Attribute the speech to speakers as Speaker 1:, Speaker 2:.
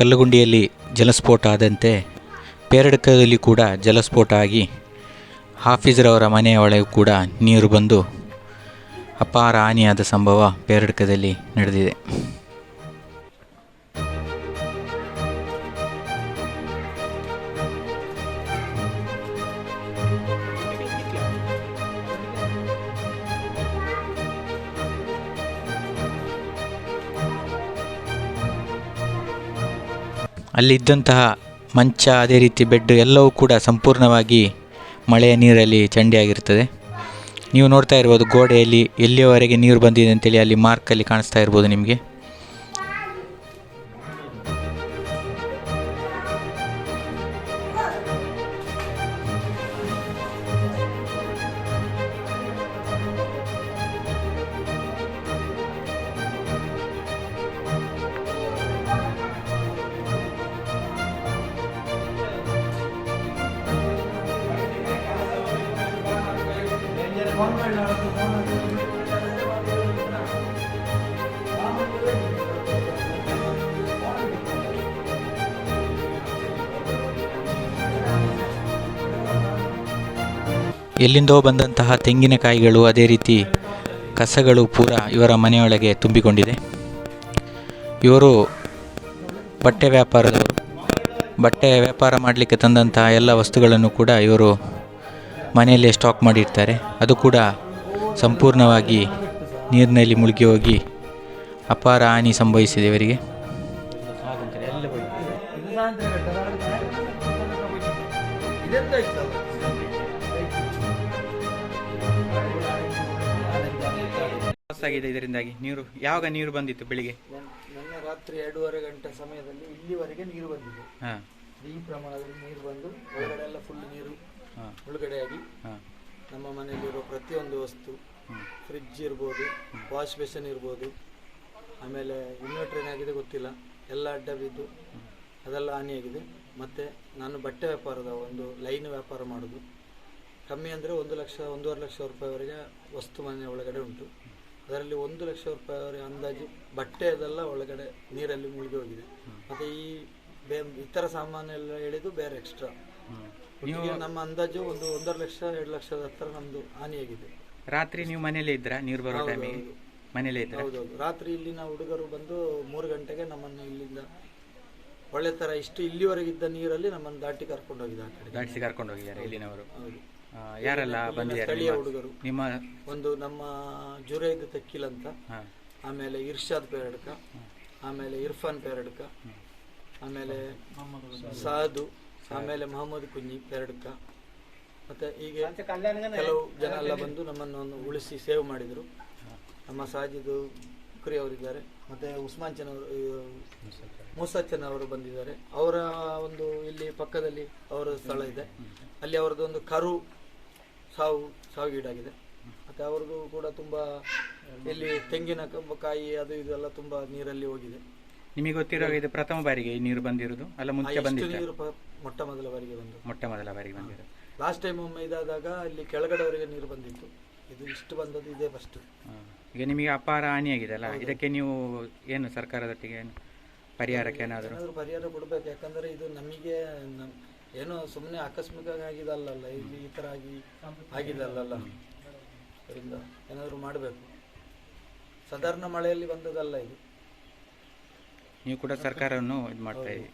Speaker 1: ಕಲ್ಲುಗುಂಡಿಯಲ್ಲಿ ಜಲಸ್ಫೋಟ ಆದಂತೆ ಪೇರಡಕದಲ್ಲಿ ಕೂಡ ಜಲಸ್ಫೋಟ ಆಗಿ ಹಾಫೀಜ್ರವರ ಮನೆಯ ಒಳಗೆ ಕೂಡ ನೀರು ಬಂದು ಅಪಾರ ಹಾನಿಯಾದ ಸಂಭವ ಪೇರಡಕದಲ್ಲಿ ನಡೆದಿದೆ. ಅಲ್ಲಿದ್ದಂತಹ ಮಂಚ, ಅದೇ ರೀತಿ ಬೆಡ್ ಎಲ್ಲವೂ ಕೂಡ ಸಂಪೂರ್ಣವಾಗಿ ಮಳೆಯ ನೀರಲ್ಲಿ ಚಂಡಿಯಾಗಿರ್ತದೆ ನೀವು ನೋಡ್ತಾ ಇರ್ಬೋದು ಗೋಡೆಯಲ್ಲಿ ಎಲ್ಲಿಯವರೆಗೆ ನೀರು ಬಂದಿದೆ ಅಂತೇಳಿ ಅಲ್ಲಿ ಮಾರ್ಕಲ್ಲಿ ಕಾಣಿಸ್ತಾ ಇರ್ಬೋದು ನಿಮಗೆ. ಎಲ್ಲಿಂದೋ ಬಂದಂತಹ ತೆಂಗಿನಕಾಯಿಗಳು ಅದೇ ರೀತಿ ಕಸಗಳು ಪೂರ ಇವರ ಮನೆಯೊಳಗೆ ತುಂಬಿಕೊಂಡಿದೆ. ಇವರು ಬಟ್ಟೆ ವ್ಯಾಪಾರದವರು. ಬಟ್ಟೆ ವ್ಯಾಪಾರ ಮಾಡಲಿಕ್ಕೆ ತಂದಂತಹ ಎಲ್ಲ ವಸ್ತುಗಳನ್ನು ಕೂಡ ಇವರು ಮನೆಯಲ್ಲೇ ಸ್ಟಾಕ್ ಮಾಡಿರ್ತಾರೆ. ಅದು ಕೂಡ ಸಂಪೂರ್ಣವಾಗಿ ನೀರಿನಲ್ಲಿ ಮುಳುಗಿ ಹೋಗಿ ಅಪಾರ ಹಾನಿ ಸಂಭವಿಸಿದೆ ಇವರಿಗೆ. ಆಗಿದೆ ಇದರಿಂದಾಗಿ. ನೀರು ಯಾವಾಗ ನೀರು ಬಂದಿತ್ತು ಬೆಳಿಗ್ಗೆ?
Speaker 2: ನಿನ್ನೆ ರಾತ್ರಿ ಎರಡೂವರೆ ಗಂಟೆ ಸಮಯದಲ್ಲಿ ಇಲ್ಲಿವರೆಗೆ ನೀರು ಬಂದಿದೆ. ಈ ಪ್ರಮಾಣದಲ್ಲಿ ನೀರು ಬಂದು ಒಳಗಡೆ ಎಲ್ಲ ಫುಲ್ ನೀರು
Speaker 1: ಹಾಂ
Speaker 2: ಮುಳುಗಡೆಯಾಗಿ
Speaker 1: ಆಗಿ
Speaker 2: ನಮ್ಮ ಮನೆಯಲ್ಲಿರೋ ಪ್ರತಿಯೊಂದು ವಸ್ತು ಫ್ರಿಡ್ಜ್ ಇರ್ಬೋದು ವಾಶ್ ಬೇಸನ್ ಇರ್ಬೋದು ಆಮೇಲೆ ಇನ್ವರ್ಟರ್ ಏನಾಗಿದೆ ಗೊತ್ತಿಲ್ಲ ಎಲ್ಲ ಅಡ್ಡ ಬಿದ್ದು ಅದೆಲ್ಲ ಹಾನಿಯಾಗಿದೆ. ಮತ್ತು ನಾನು ಬಟ್ಟೆ ವ್ಯಾಪಾರದ ಒಂದು ಲೈನ್ ವ್ಯಾಪಾರ ಮಾಡೋದು. ಕಮ್ಮಿ ಅಂದರೆ ಒಂದು ಲಕ್ಷ ಒಂದೂವರೆ ಲಕ್ಷ ರೂಪಾಯಿವರೆಗೆ ವಸ್ತು ಮನೆ ಒಳಗಡೆ ಉಂಟು. ಅದರಲ್ಲಿ ಒಂದು ಲಕ್ಷ ರೂಪಾಯಿವರೆಗೆ ಅಂದಾಜು ಬಟ್ಟೆ ಅದೆಲ್ಲ ಒಳಗಡೆ ನೀರಲ್ಲಿ ಮುಳುಗಿ ಹೋಗಿದೆ. ಮತ್ತು ಈ ಬೇ ಇತರ ಸಾಮಾನು ಎಲ್ಲ ಹೇಳಿದ್ದು ಬೇರೆ ಎಕ್ಸ್ಟ್ರಾ ಒಟ್ಟಿಗೆ ನಮ್ಮ ಅಂದಾಜು ಒಂದು ಒಂದರ ಲಕ್ಷ ಎರಡು ಲಕ್ಷದ ಹತ್ರ ನಮ್ಮದು ಹಾನಿಯಾಗಿದೆ.
Speaker 1: ರಾತ್ರಿ ನೀವು ಮನೆಯಲ್ಲೇ ಇದ್ರಾ ನೀರು ಬರೋ ಟೈಮಿಗೆ? ಮನೆಯಲ್ಲೇ ಇದ್ರಾ
Speaker 2: ಹೌದೌದು. ರಾತ್ರಿ ಇಲ್ಲಿನ ಹುಡುಗರು ಬಂದು ಮೂರು ಗಂಟೆಗೆ ನಮ್ಮನ್ನು ಇಲ್ಲಿಂದ ಒಳ್ಳೆ ಥರ ಇಷ್ಟು ಇಲ್ಲಿವರೆಗಿದ್ದ ನೀರಲ್ಲಿ ನಮ್ಮನ್ನು ದಾಟಿ ಕರ್ಕೊಂಡು ಹೋಗಿದ್ದಾರೆ ಆ ಕಡೆ
Speaker 1: ದಾಟಿಸಿ ಕರ್ಕೊಂಡು ಹೋಗಿದ್ದಾರೆ ಇಲ್ಲಿನವರು.
Speaker 2: ಹೌದು.
Speaker 1: ಆ, ಯಾರೆಲ್ಲ ಬಂದಿದ್ದಾರೆ?
Speaker 2: ಸ್ಥಳೀಯ
Speaker 1: ನಿಮ್ಮ-
Speaker 2: ಹುಡುಗರು.
Speaker 1: ನಿಮ್ಮ
Speaker 2: ಒಂದು ನಮ್ಮ ಜುರೈದ್ ತಕ್ಕಿಲ್ ಅಂತ.
Speaker 1: ಹಾಂ.
Speaker 2: ಆಮೇಲೆ ಇರ್ಷಾದ್ ಪೇರಡ್ಕ. ಆಮೇಲೆ ಇರ್ಫಾನ್ ಪೇರಡ್ಕ. ಆಮೇಲೆ ಸಾದು ಆಮೇಲೆ ಮಹಮ್ಮದ್ ಕುಂಜಿ ಪೆರಡ್ಕ. ಮತ್ತೆ ಹೀಗೆ ಕೆಲವು ಜನ ಎಲ್ಲ ಬಂದು ನಮ್ಮನ್ನು ಒಂದು ಉಳಿಸಿ ಸೇವ್ ಮಾಡಿದ್ರು. ನಮ್ಮ ಸಾಜಿದು ಕುರಿ ಅವರಿದ್ದಾರೆ. ಮತ್ತೆ ಉಸ್ಮಾನ್ ಚನ್ ಅವರು ಮೂಸಚ್ಚನ್ ಅವರು ಬಂದಿದ್ದಾರೆ. ಅವರ ಒಂದು ಇಲ್ಲಿ ಪಕ್ಕದಲ್ಲಿ ಅವರ ಸ್ಥಳ ಇದೆ. ಅಲ್ಲಿ ಅವರದ್ದು ಒಂದು ಕರು ಸಾವು ಸಾವಿಗೀಡಾಗಿದೆ. ಮತ್ತೆ ಅವ್ರಿಗೂ ಕೂಡ ತುಂಬಾ ಇಲ್ಲಿ ತೆಂಗಿನ ಕಂಬಕಾಯಿ ಕಾಯಿ ಅದು ಇದೆಲ್ಲ ತುಂಬಾ ನೀರಲ್ಲಿ ಹೋಗಿದೆ.
Speaker 1: ನಿಮಗೆ ಗೊತ್ತಿರೋ ಇದು ಪ್ರಥಮ ಬಾರಿಗೆ ಈ ನೀರು ಬಂದಿರೋದು ಅಲ್ಲ ಮುಂಚೆ
Speaker 2: ಬಂದಿದೆ
Speaker 1: ಬಂದಿತ್ತು?
Speaker 2: ನೀರು ಪ- ಮೊಟ್ಟ ಮೊದಲ ಬಾರಿಗೆ ಬಂದು.
Speaker 1: ಮೊಟ್ಟ ಮೊದಲ ಬಾರಿಗೆ ಬಂದಿರೋದು.
Speaker 2: ಲಾಸ್ಟ್ ಟೈಮ್ ಒಮ್ಮೆ ಇದಾದಾಗ ಇಲ್ಲಿ ಕೆಳಗಡೆವರೆಗೆ ನೀರು ಬಂದಿತ್ತು. ಇದು ಇಷ್ಟು ಬಂದದ್ದು ಇದೇ ಫಸ್ಟ್
Speaker 1: ಹಾ. ಈಗ ನಿಮಗೆ ಅಪಾರ ಹಾನಿಯಾಗಿದೆ ಅಲ್ಲ? ಇದಕ್ಕೆ ನೀವು ಏನು ಸರ್ಕಾರದೊಟ್ಟಿಗೆ ಏನು ಪರಿಹಾರಕ್ಕೆ ಏನಾದರೂ?
Speaker 2: ಏನಾದರೂ ಪರಿಹಾರ ಕೊಡ್ಬೇಕು. ಯಾಕಂದ್ರೆ ಇದು ನಮಗೆ ಏನು ಏನೋ ಸುಮ್ಮನೆ ಆಕಸ್ಮಿಕವಾಗಿ ಆಗಿದಲ್ಲಲ್ಲ? ಇಲ್ಲಿ ಈ ಥರ ಆಗಿ ಆಗಿದಲ್ಲಲ್ಲ? ಅದರಿಂದ ಏನಾದರೂ ಮಾಡಬೇಕು. ಸಾಧಾರಣ ಮಳೆಯಲ್ಲಿ ಬಂದದಲ್ಲ ಇದು.
Speaker 1: ನೀವು ಕೂಡ ಸರ್ಕಾರವನ್ನು ಇದು ಮಾಡ್ತಾ ಇದ್ದೀವಿ